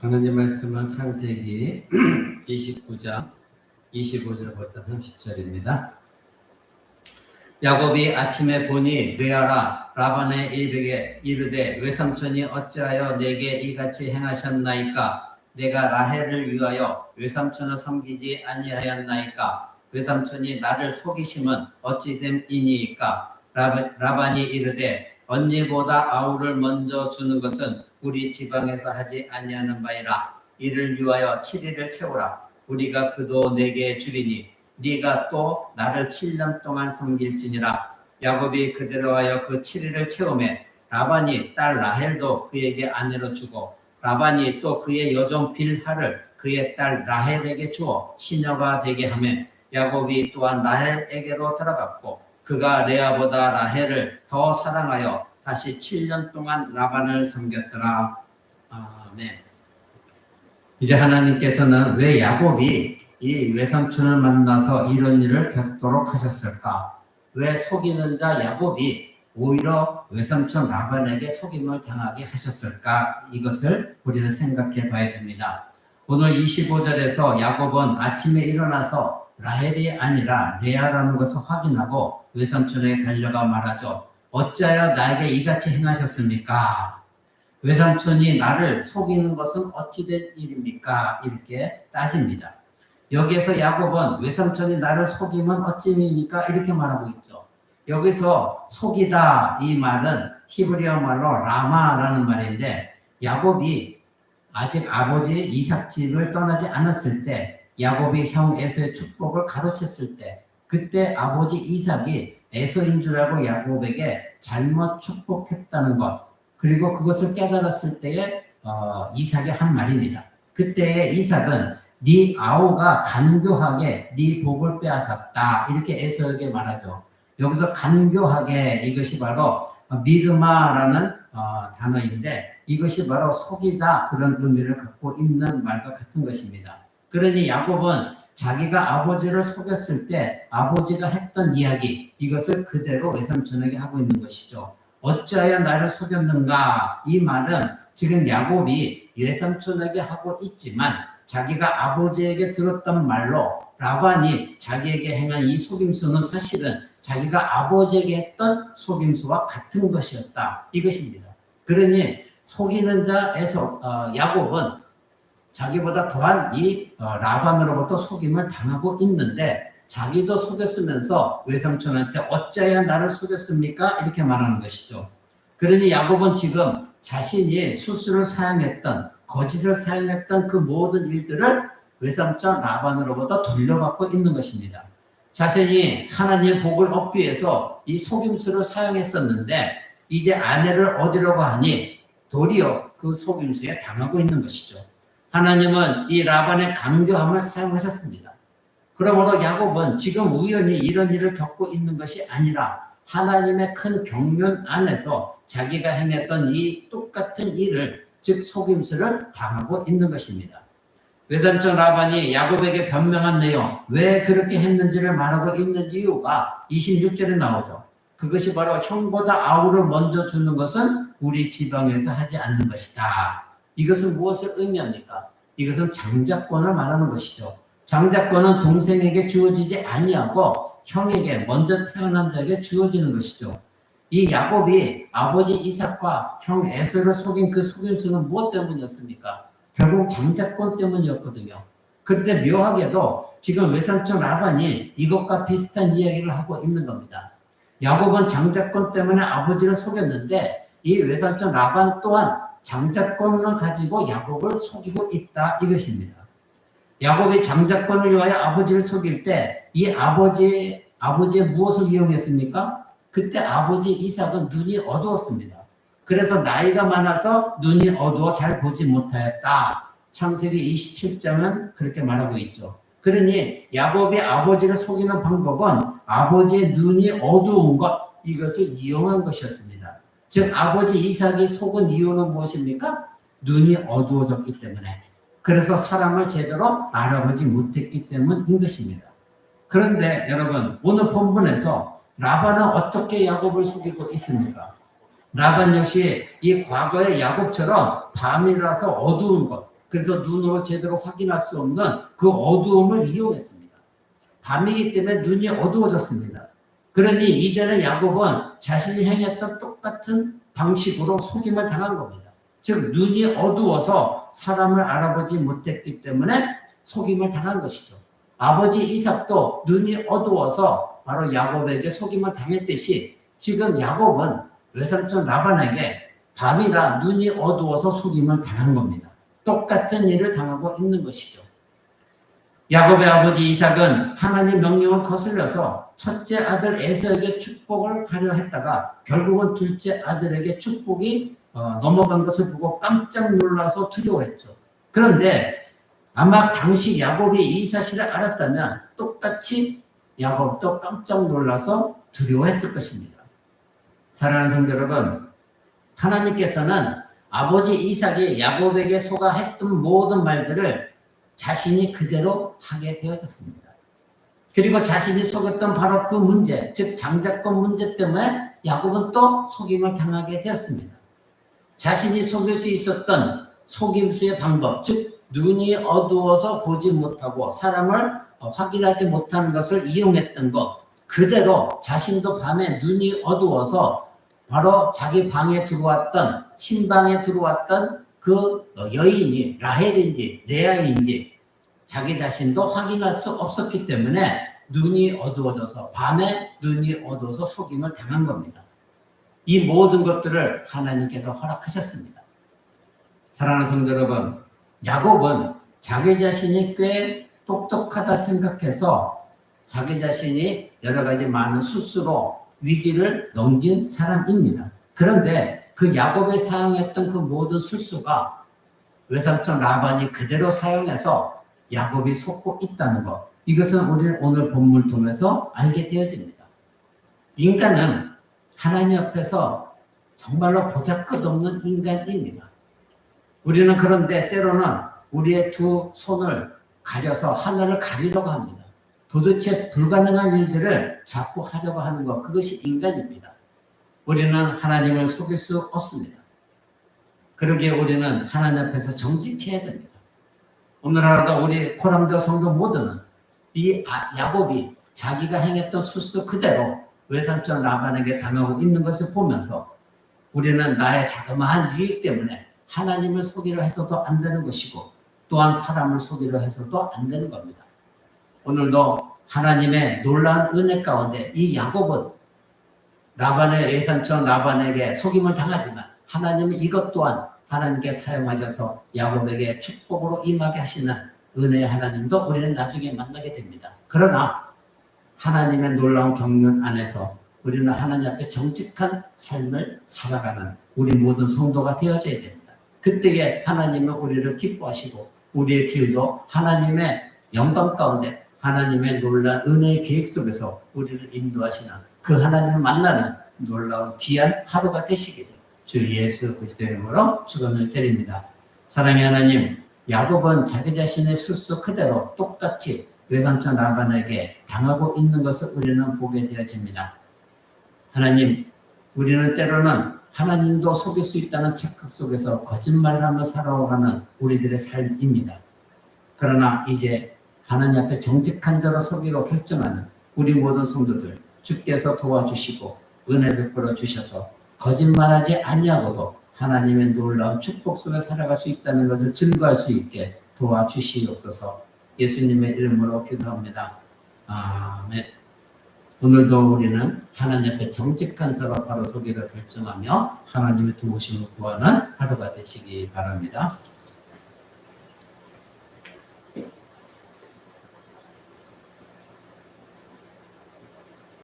하나님 말씀은 창세기 29장 25절부터 30절입니다. 야곱이 아침에 보니 레아라 라반의 이르게 이르되 외삼촌이 어찌하여 내게 이같이 행하셨나이까? 내가 라헬을 위하여 외삼촌을 섬기지 아니하였나이까? 외삼촌이 나를 속이심은 어찌 됨이니이까? 라바- 라반이 이르되 언니보다 아우를 먼저 주는 것은 우리 지방에서 하지 아니하는 바이라. 이를 위하여 7일을 채우라. 우리가 그도 내게 주리니 네가 또 나를 7년 동안 섬길지니라. 야곱이 그대로 하여 그 7일을 채우매 라반이 딸 라헬도 그에게 아내로 주고 라반이 또 그의 여종 빌하를 그의 딸 라헬에게 주어 시녀가 되게 하며 야곱이 또한 라헬에게로 들어갔고 그가 레아보다 라헬을 더 사랑하여 다시 7년 동안 라반을 섬겼더라. 아멘. 이제 하나님께서는 왜 야곱이 이 외삼촌을 만나서 이런 일을 겪도록 하셨을까? 왜 속이는 자 야곱이 오히려 외삼촌 라반에게 속임을 당하게 하셨을까? 이것을 우리는 생각해 봐야 됩니다. 오늘 25절에서 야곱은 아침에 일어나서 라헬이 아니라 레아라는 것을 확인하고 외삼촌에게 달려가 말하죠. 어찌하여 나에게 이같이 행하셨습니까? 외삼촌이 나를 속이는 것은 어찌된 일입니까? 이렇게 따집니다. 여기에서 야곱은 외삼촌이 나를 속이면 어찌입니까? 이렇게 말하고 있죠. 여기서 속이다 이 말은 히브리어 말로 라마라는 말인데 야곱이 아직 아버지 이삭 집을 떠나지 않았을 때 야곱이 형 에서의 축복을 가로챘을 때 그때 아버지 이삭이 에서인 줄 알고 야곱에게 잘못 축복했다는 것 그리고 그것을 깨달았을 때에 어, 이삭이 한 말입니다. 그때 이삭은 네 아우가 간교하게 네 복을 빼앗았다 이렇게 에서에게 말하죠. 여기서 간교하게 이것이 바로 미르마라는 어, 단어인데 이것이 바로 속이다 그런 의미를 갖고 있는 말과 같은 것입니다. 그러니 야곱은 자기가 아버지를 속였을 때 아버지가 했던 이야기 이것을 그대로 외삼촌에게 하고 있는 것이죠. 어찌하여 나를 속였는가 이 말은 지금 야곱이 외삼촌에게 하고 있지만 자기가 아버지에게 들었던 말로 라반이 자기에게 행한 이 속임수는 사실은 자기가 아버지에게 했던 속임수와 같은 것이었다 이것입니다. 그러니 속이는 자에서 어, 야곱은 자기보다 더한 이 어, 라반으로부터 속임을 당하고 있는데 자기도 속였으면서 외삼촌한테 어찌하여 나를 속였습니까? 이렇게 말하는 것이죠. 그러니 야곱은 지금 자신이 수수를 사용했던 거짓을 사용했던 그 모든 일들을 외삼촌 라반으로부터 돌려받고 있는 것입니다. 자신이 하나님의 복을 얻기 위해서 이 속임수를 사용했었는데 이제 아내를 얻으려고 하니 도리어 그 속임수에 당하고 있는 것이죠. 하나님은 이 라반의 강교함을 사용하셨습니다. 그러므로 야곱은 지금 우연히 이런 일을 겪고 있는 것이 아니라 하나님의 큰 경륜 안에서 자기가 행했던 이 똑같은 일을 즉 속임수를 당하고 있는 것입니다. 외삼촌 라반이 야곱에게 변명한 내용 왜 그렇게 했는지를 말하고 있는 이유가 26절에 나오죠. 그것이 바로 형보다 아우를 먼저 주는 것은 우리 지방에서 하지 않는 것이다. 이것은 무엇을 의미합니까? 이것은 장자권을 말하는 것이죠. 장자권은 동생에게 주어지지 아니하고 형에게 먼저 태어난 자에게 주어지는 것이죠. 이 야곱이 아버지 이삭과 형 에서를 속인 그 속임수는 무엇 때문이었습니까? 결국 장자권 때문이었거든요. 그런데 묘하게도 지금 외삼촌 라반이 이것과 비슷한 이야기를 하고 있는 겁니다. 야곱은 장자권 때문에 아버지를 속였는데 이 외삼촌 라반 또한 장자권을 가지고 야곱을 속이고 있다 이것입니다. 야곱이 장자권을 위하여 아버지를 속일 때 이 아버지 아버지의 무엇을 이용했습니까? 그때 아버지 이삭은 눈이 어두웠습니다. 그래서 나이가 많아서 눈이 어두워 잘 보지 못하였다. 창세기 27장은 그렇게 말하고 있죠. 그러니 야곱이 아버지를 속이는 방법은 아버지의 눈이 어두운 것 이것을 이용한 것이었습니다. 즉 아버지 이삭이 속은 이유는 무엇입니까? 눈이 어두워졌기 때문에 그래서 사람을 제대로 알아보지 못했기 때문인 것입니다. 그런데 여러분 오늘 본문에서 라반은 어떻게 야곱을 속이고 있습니까? 라반 역시 이 과거의 야곱처럼 밤이라서 어두운 것 그래서 눈으로 제대로 확인할 수 없는 그 어두움을 이용했습니다. 밤이기 때문에 눈이 어두워졌습니다. 그러니 이전에 야곱은 자신이 행했던 똑 같은 방식으로 속임을 당한 겁니다. 즉 눈이 어두워서 사람을 알아보지 못했기 때문에 속임을 당한 것이죠. 아버지 이삭도 눈이 어두워서 바로 야곱에게 속임을 당했듯이 지금 야곱은 외삼촌 라반에게 밤이라 눈이 어두워서 속임을 당한 겁니다. 똑같은 일을 당하고 있는 것이죠. 야곱의 아버지 이삭은 하나님 명령을 거슬려서 첫째 아들 에서에게 축복을 하려 했다가 결국은 둘째 아들에게 축복이 어, 넘어간 것을 보고 깜짝 놀라서 두려워했죠. 그런데 아마 당시 야곱이 이 사실을 알았다면 똑같이 야곱도 깜짝 놀라서 두려워했을 것입니다. 사랑하는 성도 여러분, 하나님께서는 아버지 이삭이 야곱에게 속아 했던 모든 말들을 자신이 그대로 하게 되어졌습니다. 그리고 자신이 속였던 바로 그 문제, 즉 장자권 문제 때문에 야곱은 또 속임을 당하게 되었습니다. 자신이 속일 수 있었던 속임수의 방법, 즉 눈이 어두워서 보지 못하고 사람을 확인하지 못하는 것을 이용했던 것 그대로 자신도 밤에 눈이 어두워서 바로 자기 방에 들어왔던 신방에 들어왔던 그 여인이 라헬인지 레아인지 자기 자신도 확인할 수 없었기 때문에 눈이 어두워져서 밤에 눈이 어두워서 속임을 당한 겁니다. 이 모든 것들을 하나님께서 허락하셨습니다. 사랑하는 성도 여러분, 야곱은 자기 자신이 꽤 똑똑하다 생각해서 자기 자신이 여러 가지 많은 수수로 위기를 넘긴 사람입니다. 그런데 그 야곱이 사용했던 그 모든 술수가 외삼촌 라반이 그대로 사용해서 야곱이 속고 있다는 것. 이것은 우리는 오늘 본문을 통해서 알게 되어집니다. 인간은 하나님 앞에서 정말로 보잘것없는 인간입니다. 우리는 그런데 때로는 우리의 두 손을 가려서 하늘을 가리려고 합니다. 도대체 불가능한 일들을 자꾸 하려고 하는 것, 그것이 인간입니다. 우리는 하나님을 속일 수 없습니다. 그러기에 우리는 하나님 앞에서 정직해야 됩니다. 오늘 하루도 우리 코람도 성도 모두는 이 아- 야곱이 자기가 행했던 수수 그대로 외삼촌 라반에게 당하고 있는 것을 보면서 우리는 나의 자그마한 유익 때문에 하나님을 속이려 해서도 안 되는 것이고 또한 사람을 속이려 해서도 안 되는 겁니다. 오늘도 하나님의 놀라운 은혜 가운데 이 야곱은 라반의 외삼촌 라반에게 속임을 당하지만 하나님은 이것 또한 하나님께 사용하셔서 야곱에게 축복으로 임하게 하시는 은혜의 하나님도 우리는 나중에 만나게 됩니다. 그러나 하나님의 놀라운 경륜 안에서 우리는 하나님 앞에 정직한 삶을 살아가는 우리 모든 성도가 되어져야 됩니다. 그때에 하나님은 우리를 기뻐하시고 우리의 길도 하나님의 영광 가운데 하나님의 놀라운 은혜의 계획 속에서 우리를 인도하시는 그 하나님을 만나는 놀라운 귀한 하루가 되시기를 주 예수 그리스도의 이름으로 축원을 드립니다. 사랑의 하나님, 야곱은 자기 자신의 술수 그대로 똑같이 외삼촌 라반에게 당하고 있는 것을 우리는 보게 되어집니다. 하나님, 우리는 때로는 하나님도 속일 수 있다는 착각 속에서 거짓말을 하며 살아가는 우리들의 삶입니다. 그러나 이제 하나님 앞에 정직한 자로 서기로 결정하는 우리 모든 성도들 주께서 도와주시고 은혜 베풀어 주셔서 거짓말하지 아니하고도 하나님의 놀라운 축복 속에 살아갈 수 있다는 것을 증거할 수 있게 도와주시옵소서 예수님의 이름으로 기도합니다. 아멘. 오늘도 우리는 하나님 앞에 정직한 사로 바로 서기를 결정하며 하나님의 도우심을 구하는 하루가 되시기 바랍니다.